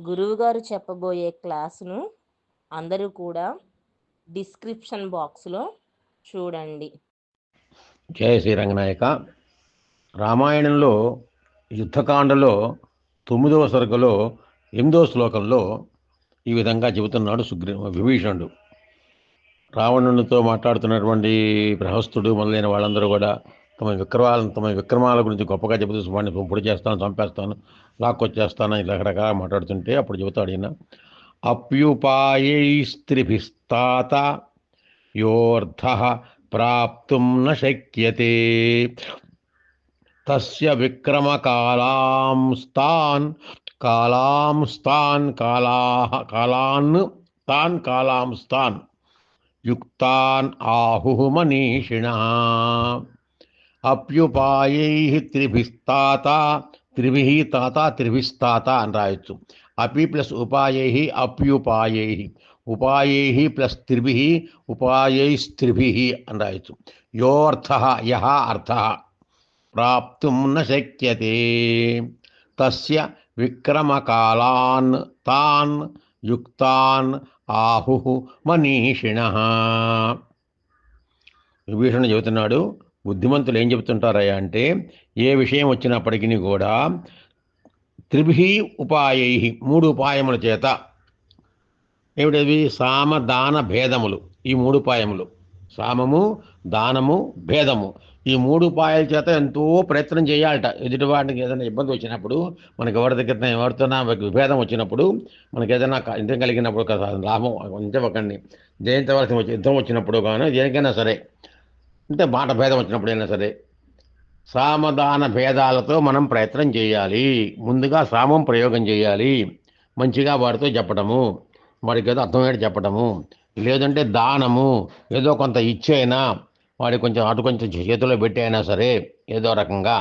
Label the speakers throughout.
Speaker 1: గురువుగారు చెప్పబోయే క్లాసును అందరూ కూడా డిస్క్రిప్షన్ బాక్స్లో చూడండి.
Speaker 2: జయ శ్రీరంగనాయక. రామాయణంలో యుద్ధకాండలో తొమ్మిదవ సరుకులో ఎనిమిదవ శ్లోకంలో ఈ విధంగా చెబుతున్నాడు సుగ్రీ విభీషణుడు. రావణునితో మాట్లాడుతున్నటువంటి గృహస్థుడు మొదలైన వాళ్ళందరూ కూడా తమ విక్రమాలను తమ విక్రమాల గురించి గొప్పగా చెబుతూ వాడిని పొడి చేస్తాను చంపేస్తాను లాక్కొచ్చేస్తాను ఇలా రకరకాల మాట్లాడుతుంటే అప్పుడు చెబుతాడు ఈయన అప్యుపాయైస్త్రిభిస్తాత యోర్ధ ప్రాప్తుం న శక్యతే. తస్య విక్రమకాలాంస్తాన్ కాలాంస్తాన్ కాలా కాలాన్ తాన్ కాలాంస్తాన్ యుక్తాన్ ఆహు మనీషిణ. అప్యుపాయై త్రిభిస్తాత త్రిభి తాత త్రిభిస్తాత అని రాయొచ్చు. అపి ప్లస్ ఉపాయై అప్యుపాయై. ఉపాయై ప్లస్ త్రిభి ఉపాయైస్త్రిభి అని రాయొచ్చు. యోర్థ యహ అర్థ. ప్రాప్తుం న శక్యతే. తస్య విక్రమకాలాన్ తాన్ యుక్తాన్ ఆహు మనీషిణ. విభీషణ చెబుతున్నాడు బుద్ధిమంతులు ఏం చెబుతుంటారయ్యా అంటే ఏ విషయం వచ్చినప్పటికీ కూడా త్రిభి ఉపాయై మూడు ఉపాయముల చేత. ఏమిటవి సామ దాన భేదములు. ఈ మూడు ఉపాయములు. సామము దానము భేదము. ఈ మూడు ఉపాయాల చేత ఎంతో ప్రయత్నం చేయాలట. ఎదుటివాడికి ఏదైనా ఇబ్బంది వచ్చినప్పుడు మనకి ఎవరి దగ్గర ఎవరితోనా విభేదం వచ్చినప్పుడు మనకి ఏదైనా యుద్ధం కలిగినప్పుడు లాభం కొంచెం ఒకరిని జయించవలసిన వచ్చి యుద్ధం వచ్చినప్పుడు కానీ దేనికైనా సరే అంటే మాట భేదం వచ్చినప్పుడు అయినా సరే సామధాన భేదాలతో మనం ప్రయత్నం చేయాలి. ముందుగా సామం ప్రయోగం చేయాలి. మంచిగా వాడితో చెప్పటము వాడికి ఏదో అర్థమయ్యేది చెప్పటము లేదంటే దానము ఏదో కొంత ఇచ్చైనా వాడి కొంచెం అటు కొంచెం చేతిలో పెట్టి అయినా సరే ఏదో రకంగా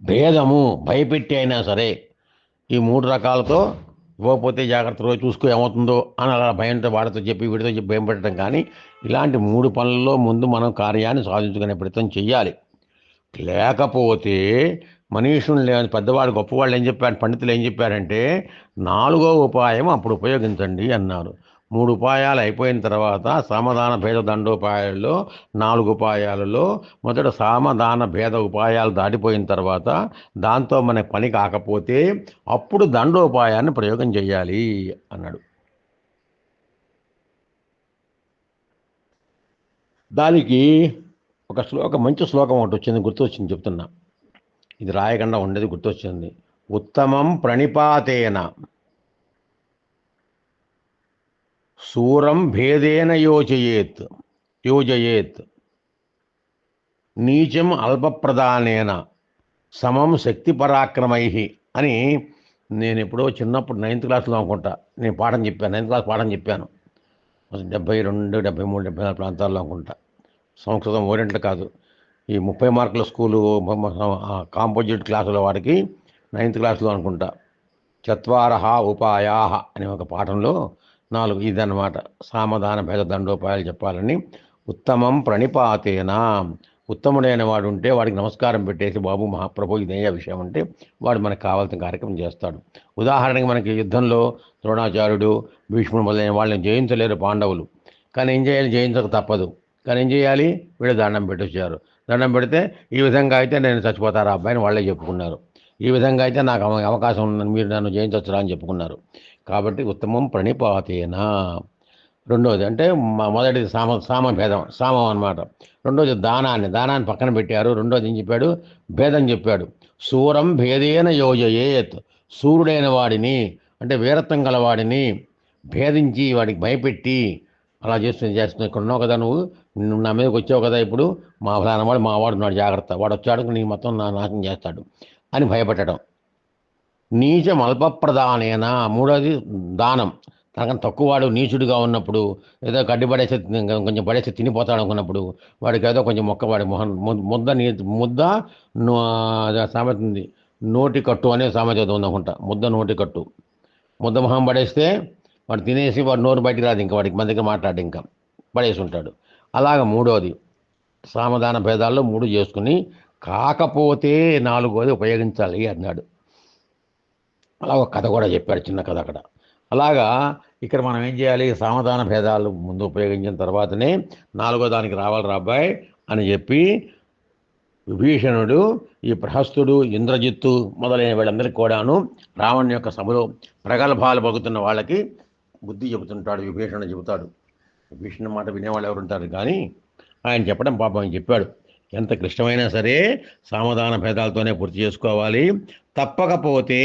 Speaker 2: భేదము భయపెట్టి అయినా సరే ఈ మూడు రకాలతో ఇవ్వకపోతే జాగ్రత్త రోజు చూసుకో ఏమవుతుందో అని అలా భయంతో వాడితో చెప్పి వీడితో చెప్పి భయం పెట్టడం కానీ ఇలాంటి మూడు పనుల్లో ముందు మనం కార్యాన్ని సాధించుకునే ప్రయత్నం చెయ్యాలి. లేకపోతే మనీషుని లేని పెద్దవాడు గొప్పవాళ్ళు ఏం చెప్పారు పండితులు ఏం చెప్పారంటే నాలుగో ఉపాయం అప్పుడు ఉపయోగించండి అన్నారు. మూడు ఉపాయాలు అయిపోయిన తర్వాత సామధాన భేద దండోపాయాల్లో నాలుగు ఉపాయాలలో మొదట సామధాన భేద ఉపాయాలు దాటిపోయిన తర్వాత దాంతో మన పని కాకపోతే అప్పుడు దండోపాయాన్ని ప్రయోగం చేయాలి అన్నాడు. దానికి ఒక శ్లోకం మంచి శ్లోకం ఒకటి వచ్చింది గుర్తొచ్చింది చెప్తున్నా. ఇది రాయకుండా ఉండేది గుర్తొచ్చింది. ఉత్తమం ప్రణిపాతేన. సూరం భేదేన యోచయేత్ యోజయేత్. నీచం అల్పప్రదానేన సమం శక్తి పరాక్రమై అని నేను ఎప్పుడో చిన్నప్పుడు నైన్త్ క్లాస్లో అనుకుంటా. నేను పాఠం చెప్పాను నైన్త్ క్లాస్ పాఠం చెప్పాను. డెబ్బై రెండు డెబ్బై మూడు డెబ్బై నాలుగు ప్రాంతాల్లో అనుకుంటా. సంస్కృతం ఓరియంట్లు కాదు. ఈ ముప్పై మార్కుల స్కూలు కాంపోజిట్ క్లాసుల వాడికి నైన్త్ క్లాస్లో అనుకుంటా. చత్వారహ ఉపాయా అనే ఒక పాఠంలో నాలుగు ఇదన్నమాట. సామధాన భేద దండోపాయాలు చెప్పాలని ఉత్తమం ప్రణిపాతేనా. ఉత్తముడైన వాడు ఉంటే వాడికి నమస్కారం పెట్టేసి బాబు మహాప్రభు ఇదయ్యే విషయం అంటే వాడు మనకు కావాల్సిన కార్యక్రమం చేస్తాడు. ఉదాహరణకి మనకి యుద్ధంలో ద్రోణాచార్యుడు భీష్ముడు మొదలైన వాళ్ళని జయించలేరు పాండవులు. కానీ ఏం చేయాలి? జయించక తప్పదు. కానీ ఏం చేయాలి? వీళ్ళు దండం పెట్టొచ్చారు. దండం పెడితే ఈ విధంగా అయితే నేను చచ్చిపోతారా అబ్బాయిని వాళ్ళే చెప్పుకున్నారు. ఈ విధంగా అయితే నాకు అవకాశం ఉందని మీరు నన్ను జయించవచ్చురా అని చెప్పుకున్నారు. కాబట్టి ఉత్తమం ప్రణిపాతేన. రెండోది అంటే మొదటిది సామ సామభేదం సామం అనమాట రెండోది దానాన్ని దానాన్ని పక్కన పెట్టారు. రెండోది ఏం చెప్పాడు? భేదం చెప్పాడు. సూరం భేదేన యోజయేత్. సూర్యుడైన వాడిని అంటే వీరత్వం గలవాడిని భేదించి వాడికి భయపెట్టి అలా చేస్తుంది చేస్తుంది ఇక్కడ ఉన్నావు కదా నువ్వు? నా మీదకి వచ్చావు కదా ఇప్పుడు? మా ఫలానా వాడు మా వాడు ఉన్నాడు జాగ్రత్త. వాడు వచ్చాడు నీ మొత్తం నా నాశనం చేస్తాడు అని భయపెట్టడం. నీచం అల్పప్రదానేన మూడోది దానం. తనకన్నా తక్కువవాడు నీచుడుగా ఉన్నప్పుడు ఏదో గడ్డి పడేసి కొంచెం పడేసి తినిపోతాడు అనుకున్నప్పుడు వాడికి ఏదో కొంచెం మొక్క వాడి మొహం ముద్ద నీ ముద్ద సామెత ఉంది. నోటి కట్టు అనే సామెత ఉంది అనుకుంటా. ముద్ద నోటి కట్టు. ముద్ద మొహం పడేస్తే వాడు తినేసి వాడు నోరు బయటికి రాదు ఇంకా వాడికి మన దగ్గర మాట్లాడు ఇంకా పడేసి ఉంటాడు. అలాగ మూడోది సామధాన భేదాల్లో మూడు చేసుకుని కాకపోతే నాలుగోది ఉపయోగించాలి అన్నాడు. అలా ఒక కథ కూడా చెప్పాడు చిన్న కథ అక్కడ. అలాగా ఇక్కడ మనం ఏం చేయాలి? సామధాన భేదాలు ముందు ఉపయోగించిన తర్వాతనే నాలుగో దానికి రావాలి అబ్బాయి అని చెప్పి విభీషణుడు ఈ ప్రహస్తుడు ఇంద్రజిత్తు మొదలైన వీళ్ళందరికీ కూడాను రావణ్ యొక్క సభలో ప్రగల్భాలు పలుకుతున్న వాళ్ళకి బుద్ధి చెబుతుంటాడు విభీషణుడు చెబుతాడు. విభీషణ మాట వినేవాళ్ళు ఎవరుంటారు కానీ ఆయన చెప్పడం పాపం చెప్పాడు. ఎంత క్లిష్టమైనా సరే సామధాన భేదాలతోనే పూర్తి చేసుకోవాలి. తప్పకపోతే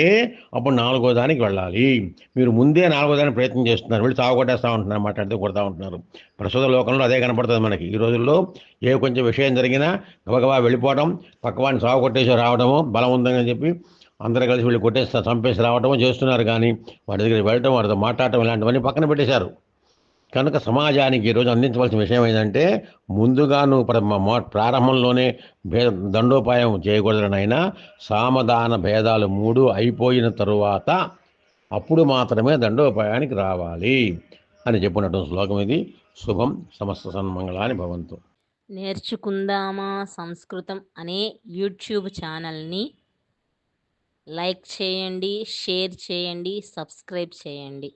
Speaker 2: అప్పుడు నాలుగో దానికి వెళ్ళాలి. మీరు ముందే నాలుగో దానికి ప్రయత్నం చేస్తున్నారు. వెళ్ళి సాగు కొట్టేస్తూ ఉంటున్నారు మాట్లాడితే కొడతా ఉంటున్నారు. ప్రస్తుత లోకంలో అదే కనపడుతుంది మనకి. ఈ రోజుల్లో ఏ కొంచెం విషయం జరిగినా గబగబా వెళ్ళిపోవడం పక్కవాడిని సాగు కొట్టేసి రావడము బలం ఉందని చెప్పి అందరూ కలిసి వెళ్ళి కొట్టేసి చంపేసి రావడము చేస్తున్నారు కానీ వాడి దగ్గర వెళ్ళటం వాడితో మాట్లాడటం ఇలాంటివన్నీ పక్కన పెట్టేశారు. కనుక సమాజానికి ఈరోజు అందించవలసిన విషయం ఏంటంటే ముందుగా నువ్వు ప్రారంభంలోనే భేద దండోపాయం చేయకూడదనైనా సామధాన భేదాలు మూడు అయిపోయిన తరువాత అప్పుడు మాత్రమే దండోపాయానికి రావాలి అని చెప్పినటువంటి శ్లోకం ఇది. శుభం సమస్త సన్మంగళాని భవంతు.
Speaker 1: నేర్చుకుందామా సంస్కృతం అనే యూట్యూబ్ ఛానల్ని లైక్ చేయండి షేర్ చేయండి సబ్స్క్రైబ్ చేయండి.